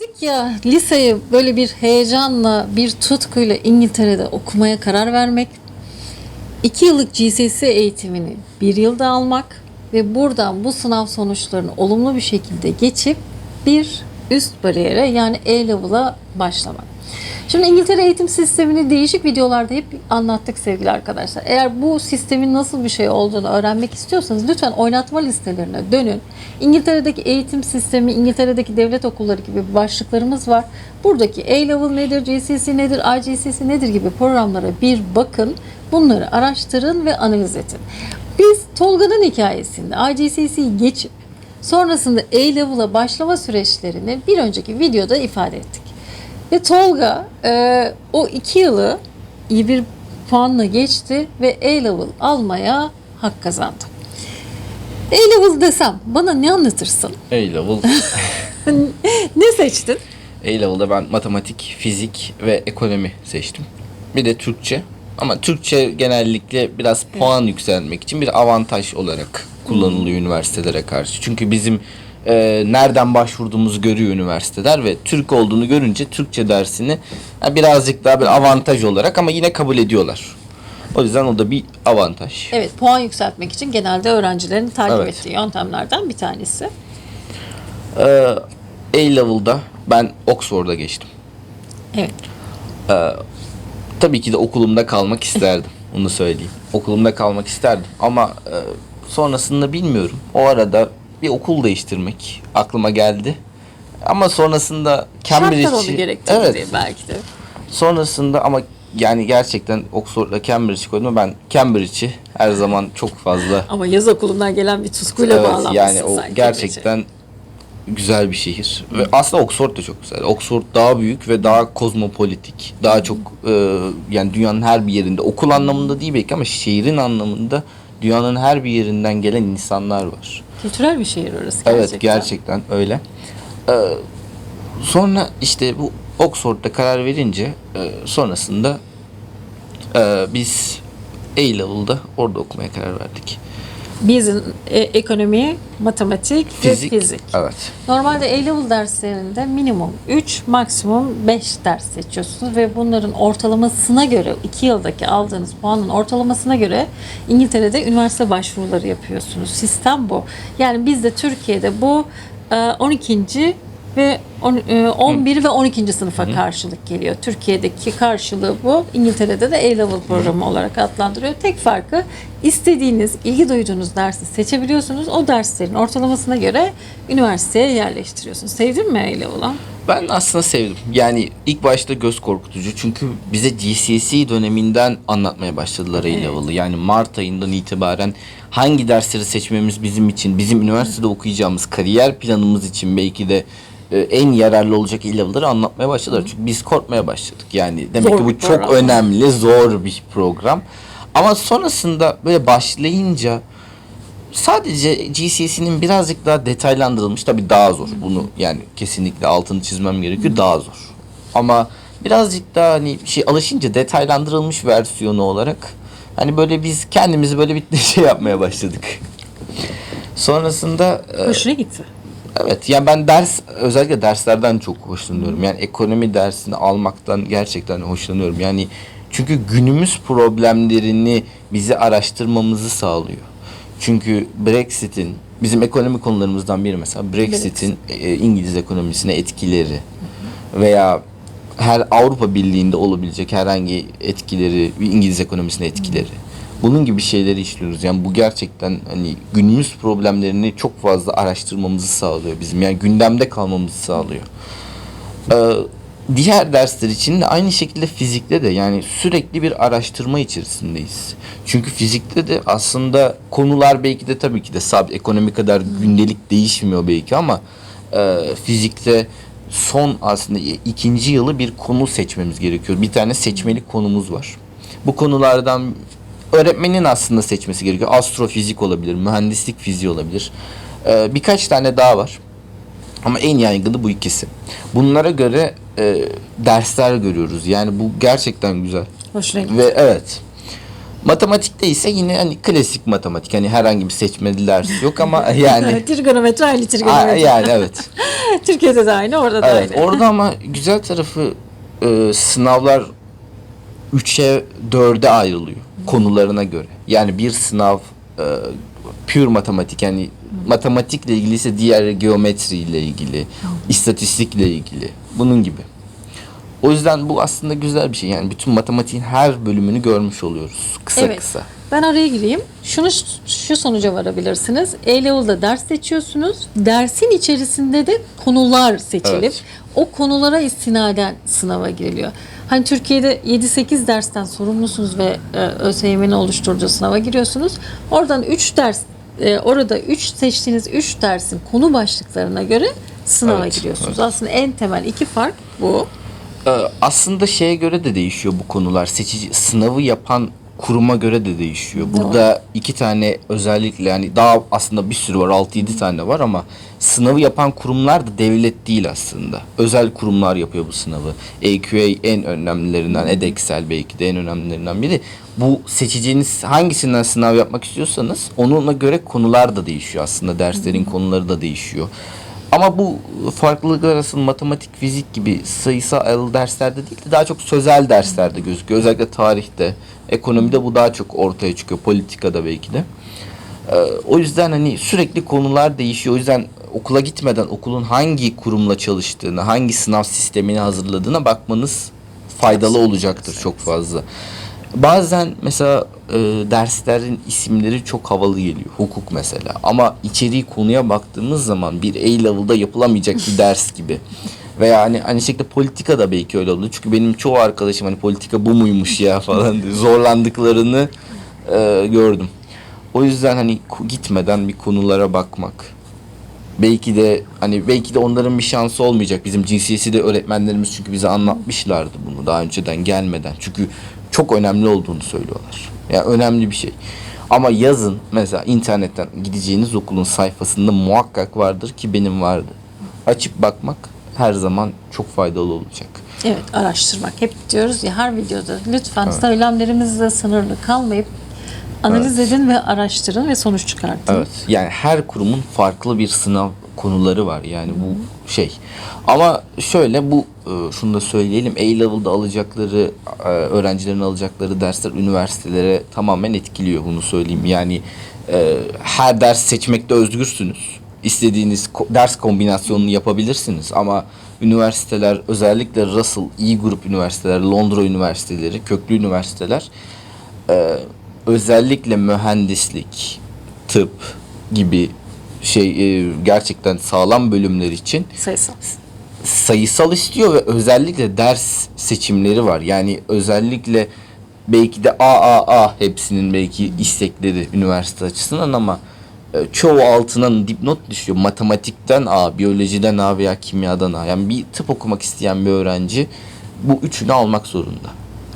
Dedik ya liseyi böyle bir heyecanla, bir tutkuyla İngiltere'de okumaya karar vermek, iki yıllık GCSE eğitimini bir yılda almak ve buradan bu sınav sonuçlarını olumlu bir şekilde geçip bir üst bariyere yani A-Level'a başlamak. Şimdi İngiltere eğitim sistemini değişik videolarda hep anlattık sevgili arkadaşlar. Eğer bu sistemin nasıl bir şey olduğunu öğrenmek istiyorsanız lütfen oynatma listelerine dönün. İngiltere'deki eğitim sistemi, İngiltere'deki devlet okulları gibi başlıklarımız var. Buradaki A-Level nedir, GCSE nedir, IGCSE nedir gibi programlara bir bakın. Bunları araştırın ve analiz edin. Biz Tolga'nın hikayesinde IGCSE'yi geçip sonrasında A-Level'a başlama süreçlerini bir önceki videoda ifade ettik. Ve Tolga e, o iki yılı iyi bir puanla geçti ve A-Level almaya hak kazandı. A-Level desem bana ne anlatırsın? A-Level. Ne seçtin? A-Level'da ben matematik, fizik ve ekonomi seçtim. Bir de Türkçe. Ama Türkçe genellikle biraz puan yükseltmek için bir avantaj olarak kullanılıyor üniversitelere karşı. Çünkü bizim e, nereden başvurduğumuzu görüyor üniversiteler ve Türk olduğunu görünce Türkçe dersini ha, birazcık daha bir avantaj olarak ama yine kabul ediyorlar. O yüzden o da bir avantaj. Evet puan yükseltmek için genelde öğrencilerin takip Evet. ettiği yöntemlerden bir tanesi. Ee, A-Level'da ben Oxford'a geçtim. Evet. Tabii ki de okulumda kalmak isterdim. Onu söyleyeyim. Okulumda kalmak isterdim. Ama e, sonrasında bilmiyorum. O arada bir okul değiştirmek aklıma geldi. Ama sonrasında Cambridge'i... Şartlar onu gerektirdi Evet. belki de. Sonrasında ama yani gerçekten Oxford'la Cambridge'i koydum. Ben Cambridge'i her zaman çok fazla... Ama yaz okulundan gelen bir tutkuyla evet, bağlanmışsın yani o sen gerçekten güzel bir şehir. Ve aslında Oxford da çok güzel. Oxford daha büyük ve daha kozmopolitik. Daha çok e, yani dünyanın her bir yerinde okul anlamında değil belki ama şehrin anlamında dünyanın her bir yerinden gelen insanlar var. Kültürel bir şehir orası gerçekten. Evet gerçekten öyle. Ee, sonra işte bu Oxford'da karar verince e, sonrasında e, biz A-Level'da orada okumaya karar verdik. Biz e, ekonomi, matematik Fizik. ve fizik. Evet. Normalde A-Level derslerinde minimum 3, maksimum 5 ders seçiyorsunuz ve bunların ortalamasına göre 2 yıldaki aldığınız puanın ortalamasına göre İngiltere'de üniversite başvuruları yapıyorsunuz. Sistem bu. Yani bizde Türkiye'de bu e, 12. ve on- e, 11 ve 12. sınıfa karşılık geliyor. Türkiye'deki karşılığı bu. İngiltere'de de A-Level programı olarak adlandırıyor. Tek farkı istediğiniz, ilgi duyduğunuz dersi seçebiliyorsunuz. O derslerin ortalamasına göre üniversiteye yerleştiriyorsunuz. Sevdin mi A-Level'ı? Ben aslında sevdim. Yani ilk başta göz korkutucu çünkü bize GCSE döneminden anlatmaya başladılar A-Level'ı. Yani Mart ayından itibaren hangi dersleri seçmemiz bizim için, bizim üniversitede okuyacağımız kariyer planımız için belki de en yararlı olacak A-Level'ları anlatmaya başladılar. Çünkü biz korkmaya başladık. Yani demek Zor ki bu çok program. önemli, zor bir program. Ama sonrasında böyle başlayınca sadece GCSE'nin birazcık daha detaylandırılmış tabii daha zor. Bunu yani kesinlikle altını çizmem gerekiyor. Daha zor. Ama birazcık daha hani şey alışınca detaylandırılmış versiyonu olarak hani böyle biz kendimizi böyle bir şey yapmaya başladık. Sonrasında e, Hoşuna gitti. Evet yani ben ders özellikle derslerden çok hoşlanıyorum. Yani ekonomi dersini almaktan gerçekten hoşlanıyorum. Yani çünkü günümüz problemlerini bizi araştırmamızı sağlıyor. Çünkü Brexit'in bizim ekonomi konularımızdan biri mesela Brexit'in e, İngiliz ekonomisine etkileri veya her Avrupa Birliği'nde olabilecek herhangi etkileri, İngiliz ekonomisine etkileri. Bunun gibi şeyleri işliyoruz. Yani bu gerçekten hani günümüz problemlerini çok fazla araştırmamızı sağlıyor bizim. Yani gündemde kalmamızı sağlıyor. Ee, diğer dersler için de aynı şekilde fizikte de yani sürekli bir araştırma içerisindeyiz. Çünkü fizikte de aslında konular belki de tabii ki de sabit ekonomi kadar gündelik değişmiyor belki ama e, fizikte son aslında ikinci yılı bir konu seçmemiz gerekiyor. Bir tane seçmelik konumuz var. Bu konulardan öğretmenin aslında seçmesi gerekiyor. Astrofizik olabilir, mühendislik fiziği olabilir. Ee, birkaç tane daha var. Ama en yaygını bu ikisi. Bunlara göre e, dersler görüyoruz. Yani bu gerçekten güzel. Hoşuna gitti. Ve evet. Matematikte ise yine hani klasik matematik. Hani herhangi bir seçmeli ders yok ama yani trigonometri aynı Aa, trigonometri. yani evet. Türkiye'de de aynı, orada da Evet, aynı. orada ama güzel tarafı e, sınavlar 3'e 4'e ayrılıyor konularına göre. Yani bir sınav e, pure matematik yani matematikle ilgili ise diğer geometriyle ilgili, istatistikle ilgili. Bunun gibi. O yüzden bu aslında güzel bir şey. Yani bütün matematiğin her bölümünü görmüş oluyoruz kısa Evet. kısa. Ben araya gireyim. Şunu şu sonuca varabilirsiniz. A-Level'da ders seçiyorsunuz. Dersin içerisinde de konular seçilip Evet. o konulara istinaden sınava giriliyor. Hani Türkiye'de 7-8 dersten sorumlusunuz ve e, ÖSYM'nin oluşturduğu sınava giriyorsunuz. Oradan 3 ders e, orada 3 seçtiğiniz 3 dersin konu başlıklarına göre sınava Evet, giriyorsunuz. evet. Aslında en temel iki fark bu. Ee, aslında şeye göre de değişiyor bu konular. Seçici sınavı yapan kuruma göre de değişiyor. Burada iki tane özellikle yani daha aslında bir sürü var 6-7 tane var ama sınavı yapan kurumlar da devlet değil aslında. Özel kurumlar yapıyor bu sınavı. AQA en önemlilerinden, Edexcel belki de en önemlilerinden biri. Bu seçeceğiniz hangisinden sınav yapmak istiyorsanız onunla göre konular da değişiyor aslında. Derslerin konuları da değişiyor. Ama bu farklılıklar arasında matematik, fizik gibi sayısal derslerde değil de daha çok sözel derslerde gözüküyor. Özellikle tarihte, ekonomide bu daha çok ortaya çıkıyor. Politikada belki de. Ee, o yüzden hani sürekli konular değişiyor. O yüzden okula gitmeden okulun hangi kurumla çalıştığını, hangi sınav sistemini hazırladığına bakmanız faydalı olacaktır çok fazla. Bazen mesela e, derslerin isimleri çok havalı geliyor. Hukuk mesela. Ama içeriği konuya baktığımız zaman bir A-level'da yapılamayacak bir ders gibi. Veya hani aynı şekilde politika da belki öyle oldu. Çünkü benim çoğu arkadaşım hani politika bu muymuş ya falan diye zorlandıklarını e, gördüm. O yüzden hani gitmeden bir konulara bakmak. Belki de hani belki de onların bir şansı olmayacak. Bizim GCSE'de öğretmenlerimiz çünkü bize anlatmışlardı bunu daha önceden gelmeden. Çünkü çok önemli olduğunu söylüyorlar. Yani önemli bir şey. Ama yazın mesela internetten gideceğiniz okulun sayfasında muhakkak vardır ki benim vardı. Açıp bakmak her zaman çok faydalı olacak. Evet araştırmak. Hep diyoruz ya her videoda lütfen söylemlerimizle sınırlı kalmayıp analiz edin ve araştırın ve sonuç çıkartın. Evet. Yani her kurumun farklı bir sınav konuları var. Yani bu şey. Ama şöyle bu e, şunu da söyleyelim. A-level'da alacakları e, öğrencilerin alacakları dersler üniversitelere tamamen etkiliyor bunu söyleyeyim. Yani e, her ders seçmekte özgürsünüz. İstediğiniz ders kombinasyonunu yapabilirsiniz ama üniversiteler özellikle Russell, iyi grup üniversiteler, Londra üniversiteleri, köklü üniversiteler e, özellikle mühendislik, tıp gibi şey e, gerçekten sağlam bölümler için Sayısal. sayısal istiyor ve özellikle ders seçimleri var. Yani özellikle belki de AAA hepsinin belki istekleri üniversite açısından ama e, çoğu altına dipnot düşüyor. Matematikten A, biyolojiden A veya kimyadan A. Yani bir tıp okumak isteyen bir öğrenci bu üçünü almak zorunda.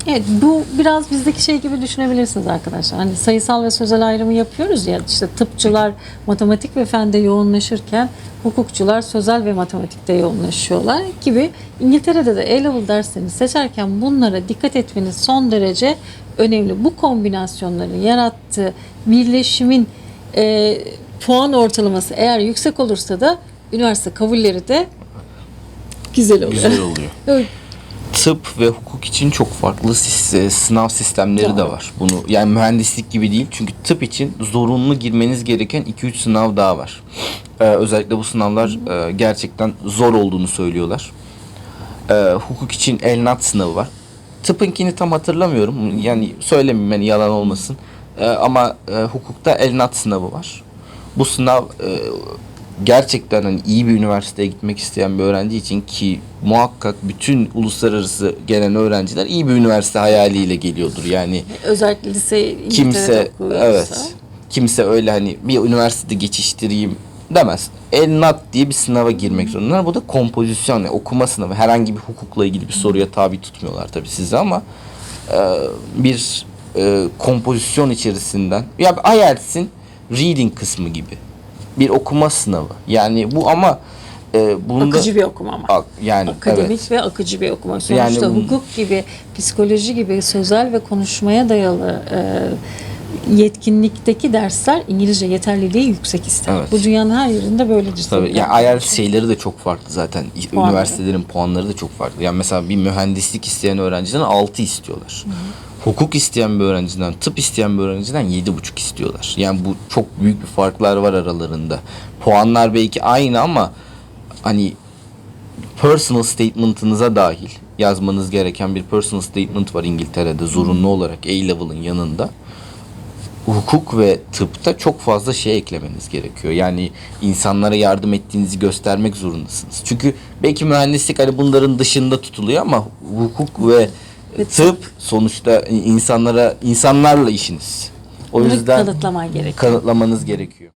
Evet bu biraz bizdeki şey gibi düşünebilirsiniz arkadaşlar. Hani sayısal ve sözel ayrımı yapıyoruz ya işte tıpçılar matematik ve fende yoğunlaşırken hukukçular sözel ve matematikte yoğunlaşıyorlar gibi. İngiltere'de de A-level derslerini seçerken bunlara dikkat etmeniz son derece önemli. Bu kombinasyonların yarattığı birleşimin e, puan ortalaması eğer yüksek olursa da üniversite kabulleri de güzel oluyor. Güzel oluyor. Evet. tıp ve hukuk için çok farklı sis- sınav sistemleri de Doğru. var. Bunu yani mühendislik gibi değil. Çünkü tıp için zorunlu girmeniz gereken 2-3 sınav daha var. Ee, özellikle bu sınavlar e, gerçekten zor olduğunu söylüyorlar. Ee, hukuk için elnat sınavı var. Tıpınkini tam hatırlamıyorum. Yani söylemeyeyim yani yalan olmasın. Ee, ama e, hukukta elnat sınavı var. Bu sınav e, gerçekten hani iyi bir üniversiteye gitmek isteyen bir öğrenci için ki muhakkak bütün uluslararası gelen öğrenciler iyi bir üniversite hayaliyle geliyordur. Yani Özellikle lise kimse evet kimse öyle hani bir üniversitede geçiştireyim demez. ELNAT diye bir sınava girmek zorundalar. Bu da kompozisyon yani okuma sınavı. Herhangi bir hukukla ilgili bir soruya tabi tutmuyorlar tabii sizi ama e, bir e, kompozisyon içerisinden ya IELTS'in reading kısmı gibi bir okuma sınavı. Yani bu ama e, bunda Akıcı bir okuma ama. Ak- yani Akademik evet. ve akıcı bir okuma. Sonuçta Yani hukuk gibi, psikoloji gibi sözel ve konuşmaya dayalı e, yetkinlikteki dersler İngilizce yeterliliği yüksek ister. Evet. Bu dünyanın her yerinde böyledir. Tabii. Tabii. Yani IELTS şeyleri de çok farklı zaten. Puanları. Üniversitelerin puanları da çok farklı. Yani mesela bir mühendislik isteyen öğrenciden 6 istiyorlar. Hukuk isteyen bir öğrenciden, tıp isteyen bir öğrenciden 7,5 istiyorlar. Yani bu çok büyük bir farklar var aralarında. Puanlar belki aynı ama hani personal statement'ınıza dahil yazmanız gereken bir personal statement var İngiltere'de zorunlu olarak A-level'ın yanında hukuk ve tıpta çok fazla şey eklemeniz gerekiyor. Yani insanlara yardım ettiğinizi göstermek zorundasınız. Çünkü belki mühendislik hani bunların dışında tutuluyor ama hukuk ve Ve tıp sonuçta insanlara insanlarla işiniz. O Bunu yüzden kanıtlaman gerekiyor. kanıtlamanız gerekiyor.